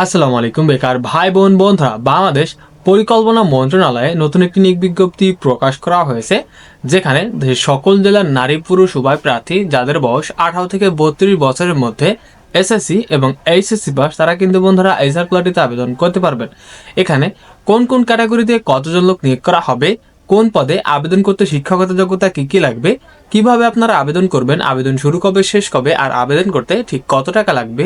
আসসালামু আলাইকুম, বেকার ভাই বোন বন্ধুরা। বাংলাদেশ পরিকল্পনা মন্ত্রণালয়ে নতুন একটি নিয়োগ বিজ্ঞপ্তি প্রকাশ করা হয়েছে, যেখানে সকল জেলার নারী পুরুষ উভয় প্রার্থী, যাদের বয়স আঠারো থেকে বত্রিশ বছরের মধ্যে এসএসসি এবং এইচএসসি পাস, তারা কিন্তু বন্ধুরা এই সার্কুলারটিতে আবেদন করতে পারবেন। এখানে কোন কোন ক্যাটাগরিতে কতজন লোক নিয়োগ করা হবে কোন পদে আবেদন করতে শিক্ষাগত যোগ্যতা কি কি লাগবে? কীভাবে আপনারা আবেদন করবেন? আবেদন শুরু কবে, শেষ কবে? আর আবেদন করতে ঠিক কত টাকা লাগবে?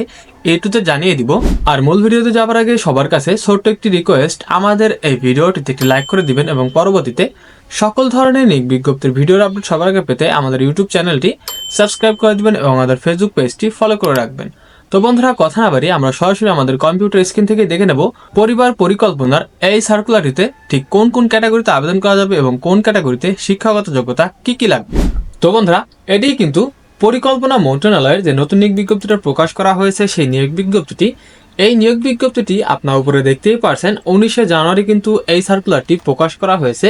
এটুতে জানিয়ে দিব। আর মূল ভিডিওতে যাওয়ার আগে সবার কাছে ছোট্ট একটি রিকোয়েস্ট আমাদের এই ভিডিওটিতে একটি লাইক করে দিবেন এবং পরবর্তীতে সকল ধরনের নিক বিজ্ঞপ্তির ভিডিওর আপডেট সবার আগে পেতে আমাদের ইউটিউব চ্যানেলটি সাবস্ক্রাইব করে দিবেন এবং আমাদের ফেসবুক পেজটি ফলো করে রাখবেন। তো বন্ধুরা, কথা না বাড়ি আমরা সরাসরি আমাদের কম্পিউটার স্ক্রিন থেকে দেখে নেব পরিবার পরিকল্পনার এই সার্কুলারটিতে ঠিক কোন কোন ক্যাটাগরিতে আবেদন করা যাবে এবং কোন ক্যাটাগরিতে শিক্ষাগত যোগ্যতা কি কি লাগবে। তো বন্ধুরা, এটি কিন্তু পরিকল্পনা মন্ত্রণালয়ের যে নতুন নিয়োগ বিজ্ঞপ্তিটা প্রকাশ করা হয়েছে, সেই নিয়োগ বিজ্ঞপ্তিটি। এই নিয়োগ বিজ্ঞপ্তিটি আপনার উপরে দেখতেই পারছেন, উনিশে জানুয়ারি কিন্তু এই সার্কুলারটি প্রকাশ করা হয়েছে।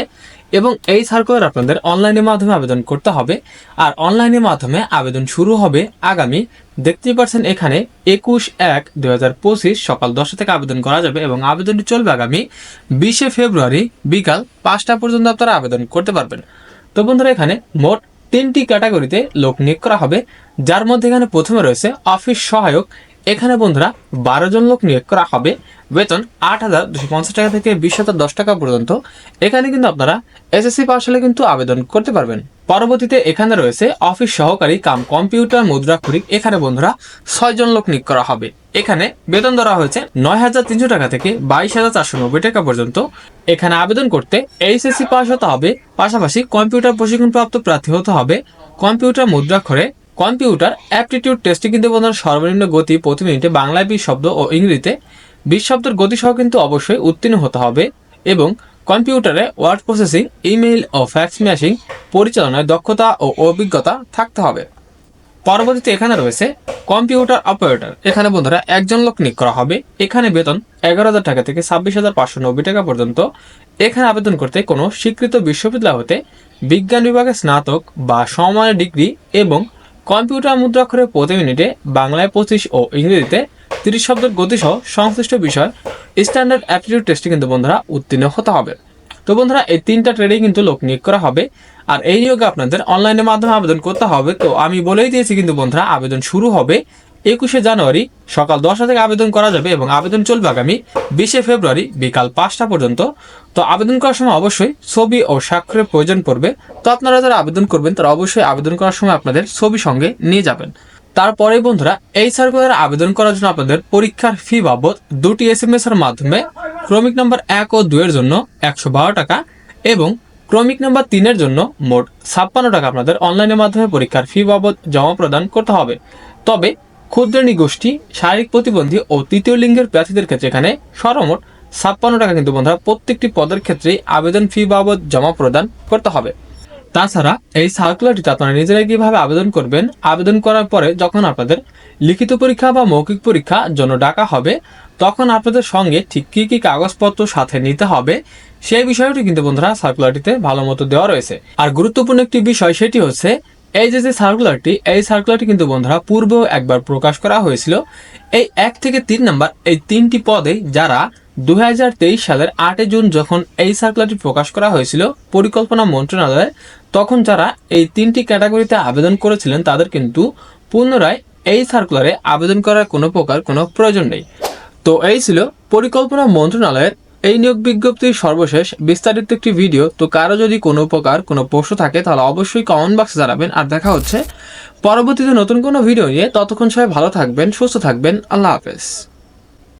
এবং এই সার্কুলার আপনাদের অনলাইনের মাধ্যমে আবেদন করতে হবে। আর অনলাইনের মাধ্যমে আবেদন শুরু হবে আগামী, দেখতেই পারছেন এখানে একুশ এক পঁচিশ সকাল দশটা থেকে আবেদন করা যাবে এবং আবেদনটি চলবে আগামী বিশে ফেব্রুয়ারি বিকাল পাঁচটা পর্যন্ত আপনারা আবেদন করতে পারবেন। তো বন্ধুরা, এখানে মোট তিনটি ক্যাটাগরিতে লোক নিয়োগ করা হবে। যার মধ্যে এখানে প্রথমে রয়েছে অফিস সহায়ক এখানে বন্ধুরা বারো জন লোক নিয়োগ করা হবে। বেতন আট হাজার দুশো পঞ্চাশ টাকা থেকে বিশ হাজার দশ টাকা পর্যন্ত। এখানে কিন্তু আপনারা এসএসসি পাস হলে কিন্তু আবেদন করতে পারবেন। পরবর্তীতে এখানে রয়েছে অফিস সহকারী কাম কম্পিউটার মুদ্রা মুদ্রাক্ষরিক এখানে বন্ধুরা ছয়জন লোক নিয়োগ করা হবে। এখানে বেতন ধরা হয়েছে নয় হাজার তিনশো টাকা থেকে বাইশ হাজার চারশো নব্বই টাকা পর্যন্ত। এখানে আবেদন করতে এইচএসসি পাস হতে হবে। পাশাপাশি কম্পিউটার প্রশিক্ষণপ্রাপ্ত প্রার্থী হতে হবে। কম্পিউটার মুদ্রাক্ষরে কম্পিউটার অ্যাপটিটিউড টেস্টে কিন্তু বন্ধুরা সর্বনিম্ন গতি প্রতি মিনিটে বাংলায় বিশ শব্দ ও ইংরেজিতে বিশ শব্দের গতি সহ কিন্তু অবশ্যই উত্তীর্ণ হতে হবে এবং কম্পিউটারে ওয়ার্ড প্রসেসিং, ইমেইল ও ফ্যাক্স ম্যাশিং, পরিচালনায় দক্ষতা ও অভিজ্ঞতা থাকতে হবে। পরবর্তীতে এখানে রয়েছে কম্পিউটার অপারেটর। এখানে বন্ধুরা একজন লোক নিয়োগ করা হবে। এখানে বেতন এগারো হাজার টাকা থেকে ছাব্বিশ হাজার পাঁচশো নব্বই টাকা পর্যন্ত। এখানে আবেদন করতে কোনো স্বীকৃত বিশ্ববিদ্যালয় হতে বিজ্ঞান বিভাগে স্নাতক বা সমমানের ডিগ্রি এবং কম্পিউটার মুদ্রাক্ষরে প্রতি মিনিটে বাংলায় পঁচিশ ও ইংরেজিতে তিরিশ শব্দের গতিসহ সংশ্লিষ্ট বিষয় স্ট্যান্ডার্ড অ্যাপটিটিউড টেস্টে কিন্তু বন্ধুরা উত্তীর্ণ হতে হবে। তো বন্ধুরা, এই তিনটা ট্রেডেই কিন্তু লোক নিয়োগ করা হবে। আর এই নিয়োগে আপনাদের অনলাইনের মাধ্যমে আবেদন করতে হবে। তো আমি বলেই দিয়েছি কিন্তু বন্ধুরা, আবেদন শুরু হবে একুশে জানুয়ারি সকাল দশটা থেকে আবেদন করা যাবে এবং আবেদন চলবে আগামী বিশে ফেব্রুয়ারি বিকাল পাঁচটা পর্যন্ত। তো আবেদন করার সময় অবশ্যই ছবি ও স্বাক্ষরের প্রয়োজন পড়বে। তো আপনারা যারা আবেদন করবেন, তারা অবশ্যই আবেদন করার সময় আপনাদের ছবি সঙ্গে নিয়ে যাবেন। তারপরে বন্ধুরা, এই সার্কুলার আবেদন করার জন্য আপনাদের পরীক্ষার ফি বাবদ দুটি এস এম এস এর মাধ্যমে ক্রমিক নাম্বার এক ও দুয়ের জন্য একশো বারো টাকা এবং ক্রমিক নাম্বার তিনের জন্য মোট ছাপ্পান্ন টাকা আপনাদের অনলাইনের মাধ্যমে পরীক্ষার ফি বাবদ জমা প্রদান করতে হবে। তবে ক্ষুদ্রণী গোষ্ঠী, শারীরিক প্রতিবন্ধী ও তৃতীয় লিঙ্গের প্রার্থীদের ক্ষেত্রে এখানে সর্বমোট ছাপ্পান্ন টাকা কিন্তু বন্ধুরা প্রত্যেকটি পদের ক্ষেত্রেই আবেদন ফি বাবদ জমা প্রদান করতে হবে। তাছাড়া এই সার্কুলারটিতে আপনারা নিজেরাই কীভাবে আবেদন করবেন, আবেদন করার পরে যখন আপনাদের লিখিত পরীক্ষা বা মৌখিক পরীক্ষা জন্য ডাকা হবে, তখন আপনাদের সঙ্গে ঠিক কী কী কাগজপত্র সাথে নিতে হবে, সেই বিষয়টি কিন্তু বন্ধুরা সার্কুলারটিতে ভালো মতো দেওয়া রয়েছে। আর গুরুত্বপূর্ণ একটি বিষয় সেটি হচ্ছে এই যে যে সার্কুলারটি এই সার্কুলারটি কিন্তু বন্ধুরা পূর্বেও একবার প্রকাশ করা হয়েছিল। এই এক থেকে তিন নাম্বার, এই তিনটি পদে যারা দু হাজার তেইশ সালের আটই জুন যখন এই সার্কুলারটি প্রকাশ করা হয়েছিল, পরিকল্পনা মন্ত্রণালয়ে, তখন যারা এই তিনটি ক্যাটাগরিতে আবেদন করেছিলেন, তাদের কিন্তু পুনরায় এই সার্কুলারে আবেদন করার কোনো প্রকার কোনো প্রয়োজন নেই। তো এই ছিল পরিকল্পনা মন্ত্রণালয়ের এই নিয়োগ বিজ্ঞপ্তির সর্বশেষ বিস্তারিত একটি ভিডিও, তো কারও যদি কোনো উপকার, কোনো প্রশ্ন থাকে, তাহলে অবশ্যই কমেন্ট বক্সে জানাবেন। আর দেখা হচ্ছে পরবর্তীতে নতুন কোনো ভিডিও নিয়ে। ততক্ষণ সবাই ভালো থাকবেন, সুস্থ থাকবেন। আল্লাহ হাফেজ।